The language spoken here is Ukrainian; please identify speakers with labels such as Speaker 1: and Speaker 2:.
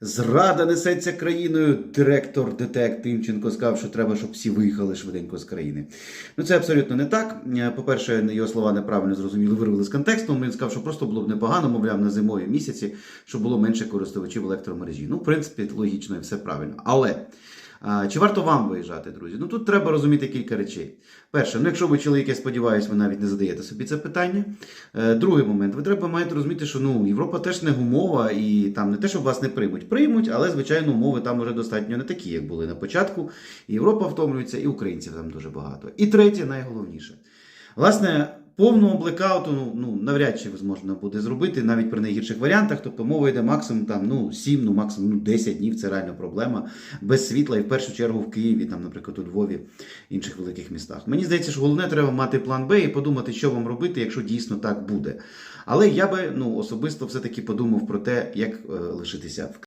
Speaker 1: Зрада несеться країною. Директор ДТЕК Тимченко сказав, що треба, щоб всі виїхали швиденько з країни. Ну це абсолютно не так. Е, По-перше, його слова неправильно зрозуміли, вирвали з контексту. Він сказав, що просто було б непогано, мовляв, на зимові місяці, щоб було менше користувачів електромережі. Ну, в принципі, логічно і все правильно. Але. Чи варто вам виїжджати, друзі? Ну тут треба розуміти кілька речей. Перше, ну якщо ви чоловік, я сподіваюся, ви навіть не задаєте собі це питання. Е, другий момент, ви треба маєте розуміти, що ну Європа теж не гумова, і там не те, що вас не приймуть, приймуть, але звичайно умови там вже достатньо не такі, як були на початку. І Європа втомлюється, і українців там дуже багато. І третє, найголовніше. Власне, повного блекауту ну, ну, навряд чи можна буде зробити навіть при найгірших варіантах. Тобто мова йде максимум там, ну, 7, ну максимум ну, 10 днів це реально проблема. Без світла і в першу чергу в Києві, там, наприклад, у Львові, інших великих містах. Мені здається, що головне треба мати план Б і подумати, що вам робити, якщо дійсно так буде. Але я би ну, особисто все-таки подумав про те, як е, лишитися в